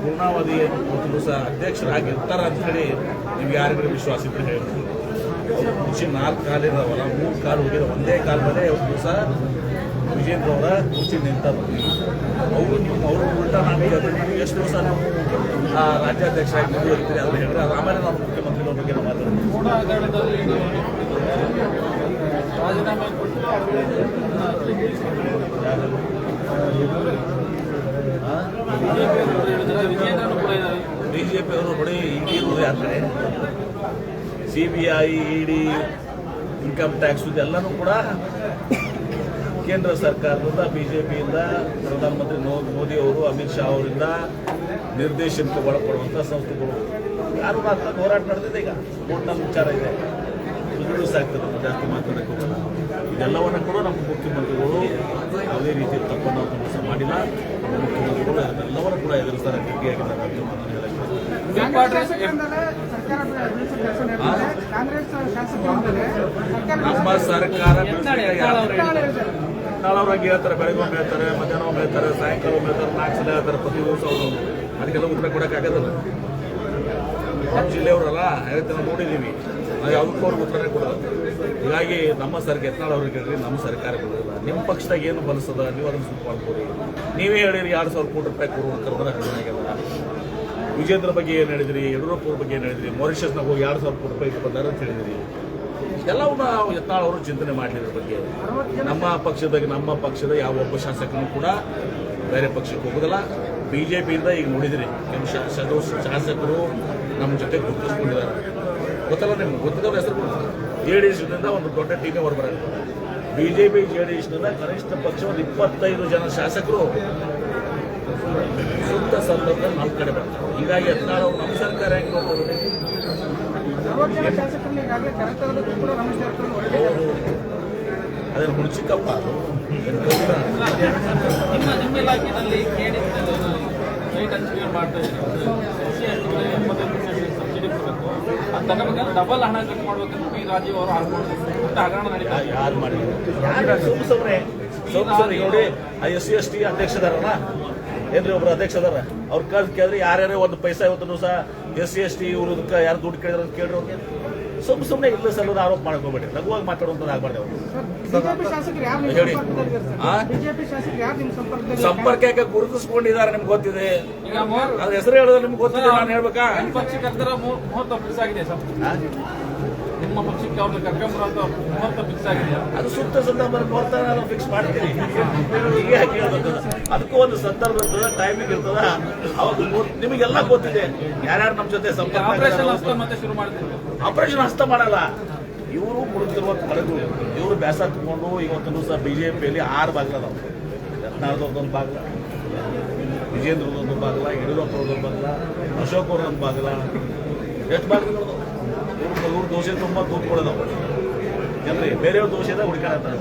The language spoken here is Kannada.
ಪೂರ್ಣಾವಧಿ ದಿವಸ ಅಧ್ಯಕ್ಷರಾಗಿರ್ತಾರ ಅಂತ ಹೇಳಿ ನೀವು ಯಾರಿಗೂ ವಿಶ್ವಾಸ ಇದ್ರೆ ಹೇಳ್ತೀವಿ ಅವ್ರು ನಾಲ್ಕು ಕಾಲು ಇದಾವಲ್ಲ ಮೂರು ಕಾಲು ಹೋಗಿರೋ ಒಂದೇ ಕಾಲು ಮೇಲೆ ಒಂದು ದಿವಸ ವಿಜೇಂದ್ರ ಅವರ ಕುರ್ಚಿ ನಿಂತದ್ದು. ಅವರು ಅವರು ಉಲ್ಟಾ ನಾನು ಎಷ್ಟು ದಿವಸ ನಾವು ರಾಜ್ಯಾಧ್ಯಕ್ಷರಾಗಿ ಮುಂದುವರಿತೀರಿ ಅದನ್ನು ಹೇಳಿದ್ರೆ ಆಮೇಲೆ ನಾವು ಮುಖ್ಯಮಂತ್ರಿಗಳ ಬಗ್ಗೆ ಮಾತಾಡ್ತೀವಿ ಕೂಡ ಹಗರಣದಲ್ಲಿ ನೀವು ರಾಜೀನಾಮೆ ಕೊಟ್ಟು ವಿಜೇಂದ್ರನು ಕೂಡ ಇದ್ದಾರೆ ಬಿ ಜೆ ಪಿಯವರು ಬರೀ ಈಗಿರುವುದು ಅಂದರೆ C B I ED income tax ಇದೆಲ್ಲನೂ ಕೂಡ ಕೇಂದ್ರ ಸರ್ಕಾರದಿಂದ ಬಿ ಜೆ ಪಿಯಿಂದ ಪ್ರಧಾನಮಂತ್ರಿ ನರೇಂದ್ರ ಮೋದಿ ಅವರು, ಅಮಿತ್ ಶಾ ಅವರಿಂದ ನಿರ್ದೇಶನಕ್ಕೆ ಒಳಪಡುವಂಥ ಸಂಸ್ಥೆಗಳು. ಯಾರು ಹೋರಾಟ ನಡೆದಿದೆ ಈಗ? ಕೋರ್ಟ್ನಲ್ಲಿ ವಿಚಾರ ಇದೆ. ಸುದೃಢ ಆಗ್ತದೆ ಜಾಸ್ತಿ ಮಾತಾಡೋಕ್ಕೆ ಹೋಗೋಣ ಇದೆಲ್ಲವನ್ನು ಕೂಡ ನಮ್ಮ ಮುಖ್ಯಮಂತ್ರಿಗಳು ಯಾವುದೇ ರೀತಿ ತಪ್ಪನ್ನು ಕೆಲಸ ಮಾಡಿಲ್ಲ. ನಮ್ಮ ಮುಖ್ಯಮಂತ್ರಿಗಳು ಅದನ್ನೆಲ್ಲವನ್ನು ಕೂಡ ಎದುರಿಸ್ತಾರೆ ಗಟ್ಟಿಯಾಗಿದ್ದಾರೆ ಅಂತ ನಾನು ಹೇಳಕ್ಕೆ ನಮ್ಮ ಸರ್ಕಾರ ಬೆಳೆಸಲಿಕ್ಕೆ ಯಾರು ನಾಳೆ ಅವ್ರು ಹಂಗೆ ಹೇಳ್ತಾರೆ ಬೆಳಗ್ಗೆ ಒಮ್ಮೆ ಹೇಳ್ತಾರೆ ಮಧ್ಯಾಹ್ನ ಒಮ್ಮೆ ಹೇಳ್ತಾರೆ ಸಾಯಂಕಾಲ ಒಮ್ಮೆ ಹೇಳ್ತಾರೆ ನಾಲ್ಕು ಸಲ ಹೇಳ್ತಾರೆ ಪ್ರತಿ ದಿವಸ ಅವರು. ಅದಕ್ಕೆಲ್ಲ ಉತ್ತರ ಕೊಡೋಕ್ಕಾಗೋದಿಲ್ಲ. ನಮ್ಮ ಜಿಲ್ಲೆಯವರಲ್ಲ ಅದಕ್ಕೆ ನಾವು ನೋಡಿದ್ದೀವಿ. ನಾವು ಯಾವುದಕ್ಕೂ ಅವ್ರಿಗೆ ಉತ್ತರನೇ ಕೊಡೋದು. ಹೀಗಾಗಿ ನಮ್ಮ ಸರ್ಕಾರ ಯತ್ನಾಳ್ ಅವ್ರಿಗೆ ಹೇಳ್ರಿ, ನಮ್ಮ ಸರ್ಕಾರ ಕೊಡೋದಿಲ್ಲ ನಿಮ್ಮ ಪಕ್ಷದಾಗ ಏನು ಬಲಿಸದ, ನೀವು ಅದನ್ನು ಸುಟ್ಟು ಮಾಡ್ಕೊಡಿ ನೀವೇ ಹೇಳಿರಿ, ಎರಡು ಸಾವಿರ ಕೋಟಿ ರೂಪಾಯಿ ಕೊಡುವ ಕರ್ನಾಟಕ ಆಗ್ಯದ ವಿಜೇಂದ್ರ ಬಗ್ಗೆ ಏನು ಹೇಳಿದ್ರಿ, ಯಡಿಯೂರಪ್ಪ ಅವ್ರ ಬಗ್ಗೆ ಏನು ಹೇಳಿದ್ರಿ ಮಾರಿಷಸ್ನಾಗ ಹೋಗಿ ಎರಡು ಸಾವಿರ ಕೋಟಿ ರೂಪಾಯಿ ಬಂದಾರ ಅಂತ ಹೇಳಿದ್ರಿ. ಎಲ್ಲವನ್ನ ಯತ್ನಾಳ್ ಅವರು ಚಿಂತನೆ ಮಾಡಲಿದ್ರ ಬಗ್ಗೆ. ನಮ್ಮ ಪಕ್ಷದಾಗ, ನಮ್ಮ ಪಕ್ಷದ ಯಾವ ಒಬ್ಬ ಶಾಸಕನು ಕೂಡ ಬೇರೆ ಪಕ್ಷಕ್ಕೆ ಹೋಗೋದಿಲ್ಲ. ಬಿ ಜೆ ಪಿಯಿಂದ ಈಗ ನೋಡಿದ್ರಿ ನಮ್ಮ ಶಾಸಕರು ನಮ್ಮ ಜೊತೆ ಗುರುತಿಸ್ಕೊಂಡಿದ್ದಾರೆ. ಗೊತ್ತಲ್ಲ ನಿಮ್ಗೆ? ಗೊತ್ತಿದ್ದವ್ರ ಹೆಸರು ಕೊಡ್ತಾರೆ ಜೆ ಡಿ ಎಸ್ನಿಂದ ಒಂದು ದೊಡ್ಡ ಟೀಮೇ ಹೊರಬರಲ್ಲ B J P J D ಎಸ್ನಿಂದ ಕನಿಷ್ಠ ಪಕ್ಷ ಒಂದು ಇಪ್ಪತ್ತೈದು ಜನ ಶಾಸಕರು ಸೂಕ್ತ ಸಂದರ್ಭದಲ್ಲಿ ನಮ್ಮ ಕಡೆ ಬರ್ತಾರೆ. ಹೀಗಾಗಿ ಹದಿನಾರು ನಮ್ಮ ಸರ್ಕಾರ ಹೆಂಗೆ ನೋಡ್ತಾರೆ ಅರವತ್ತು ಜನ ಶಾಸಕರನ್ನ ಈಗಾಗಲೇ ಕರೆತರೋದಕ್ಕೂ ಕೂಡ ರಮೇಶ್ ಜಾರಕಿಹೊಳಿ ಹೊರಟಿದ್ದಾರೆ. ಅದೇನು ಹುಡುಚಿಕಪ್ಪ ಅದು ನಿಮ್ಮ ನಿಮ್ಮ ಇಲಾಖೆಯಲ್ಲಿ ಕೇಳಿ ರೈಟ್ ಹಂಚಿಕೆ ಮಾಡ್ತಾ ಇದ್ದೀವಿ ಸಬ್ಸಿಡಿ ಕೊಡಬೇಕು. ತಗೋಬೇಕಾದ್ರೆ ಡಬಲ್ ಹಣ ಖರ್ಚು ಮಾಡ್ಬೇಕಂತ ಪಿ ರಾಜೀವ್ ಅವರು ಹಾಕೊಂಡು ಹಗರಣ. ಯಾರು ಮಾಡಿದ್ರು? ನೋಡಿ ಆ ಎಸ್ ಸಿ ಎಸ್ ಟಿ ಅಧ್ಯಕ್ಷದಾರಲ್ಲ ಏನ್ರಿ ಒಬ್ರು ಅಧ್ಯಕ್ಷ ಅದಾರ ಅವ್ರ ಕಾಲ್ ಕೇಳಿದ್ರೆ ಯಾರ್ಯಾರೇ ಒಂದು ಪೈಸಾ ಇವತ್ತು ಸಹ ಎಸ್ ಸಿ ಎಸ್ ಟಿ ಇವರು ಯಾರು ದುಡ್ಡು ಕೇಳಿದ್ರು ಅಂತ ಕೇಳ್ರಿ ಅವ್ರಿಗೆ ಸುಮ್ ಸುಮ್ಮನೆ ಇಲ್ಲ ಸಲ್ಲದ ಆರೋಪ ಮಾಡ್ಕೋಬೇಡಿ ಲಘುವಾಗಿ ಮಾತಾಡುವಂತ ಆಗ್ಬಾರ್ದು ಹೇಳಿ. ಸಂಪರ್ಕ ಯಾಕೆ ಗುರುತಿಸ್ಕೊಂಡಿದ್ದಾರೆ ನಿಮ್ಗೆ ಗೊತ್ತಿದೆ? ಅದ್ರ ಹೆಸರು ಹೇಳಿದ್ರೆ ನಿಮ್ಗೆ ಗೊತ್ತಿದೆ ನಾನು ಹೇಳ್ಬೇಕಾ? ನಿಮ್ಮ ಪಕ್ಷಕ್ಕೆ ಮುಹೂರ್ತ ಫಿಕ್ಸ್ ಆಗಿದೆ ಅವ್ರನ್ನ ಕರ್ಕೊಂಬರಂತ ಮುಹೂರ್ತ ಫಿಕ್ಸ್ ಆಗಿದೆಯಾ? ಅದು ಸೂಕ್ತ ಸಂದರ್ಭ ಬರ್ತಾರೆ ನಾನು ಫಿಕ್ಸ್ ಮಾಡ್ತೀನಿ ಹೀಗೆ ಯಾಕೆ ಹೇಳ್ಬೇಕು? ಅದಕ್ಕೂ ಒಂದು ಸಂದರ್ಭ ಇರ್ತದ ಟೈಮಿಂಗ್ ಇರ್ತದ. ಅವಾಗ ನಿಮಗೆಲ್ಲ ಗೊತ್ತಿದೆ. ಯಾರ್ಯಾರು ನಮ್ಮ ಜೊತೆ ಸಂಪರ್ಕ ಆಪರೇಷನ್ ಹಸ್ತ ಮತ್ತೆ ಶುರು ಮಾಡಿದ್ರು ಆಪರೇಷನ್ ಹಸ್ತ ಮಾಡಲ್ಲ. ಇವರು ಮುಳುಗ್ತಿರುವ ಕಳೆದು ಇವರು ಬ್ಯಾಸ ತಗೊಂಡು ಇವತ್ತು ದಿವಸ ಬಿಜೆಪಿಯಲ್ಲಿ ಆರು ಬಾಗಿಲದಾವ ಯತ್ನಾಳದವ್ರದ್ದೊಂದು ಬಾಗಿಲ ವಿಜೇಂದ್ರದೊಂದು ಭಾಗಲ ಯಡಿಯೂರಪ್ಪ ಅವ್ರದ್ದೊಂದು ಬಾಗಿಲ ಅಶೋಕ್ ಅವ್ರದ್ದೊಂದು ಬಾಗಿಲ ಎಷ್ಟು ಬಾಗಿಲು ಇವ್ರ ದೋಷೆ ತುಂಬ ಕೊಡೋದು. ಜನರಿಗೆ ಬೇರೆಯವ್ರ ದೋಷದ ಹುಡುಕಾಡ್ತಾರೆ